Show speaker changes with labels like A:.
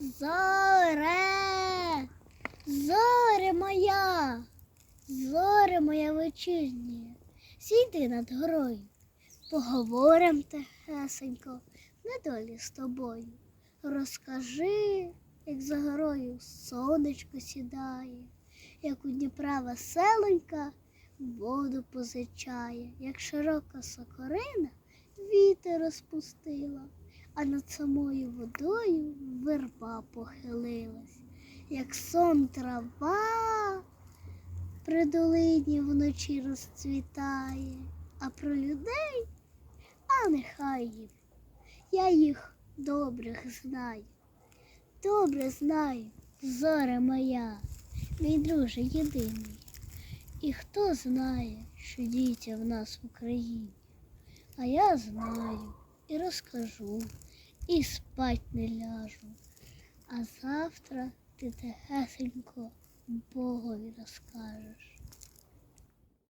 A: Зоре, зоре моя, зоре моя вечірня, сійди над горою, поговорим тихесенько, недолі з тобою. Розкажи, як за горою сонечко сідає, як у Дніпра веселенька воду позичає, як широка сокорина вітер розпустила, а над самою водою верба похилилась, як сон трава при долині вночі розцвітає, а про людей, а нехай їм. Я їх добрих знаю. Добре знаю, зоре моя, мій друже єдиний. І хто знає, що діється в нас в Україні? А я знаю і розкажу, і спать не ляжу. А завтра ти тихесенько Богові розкажеш.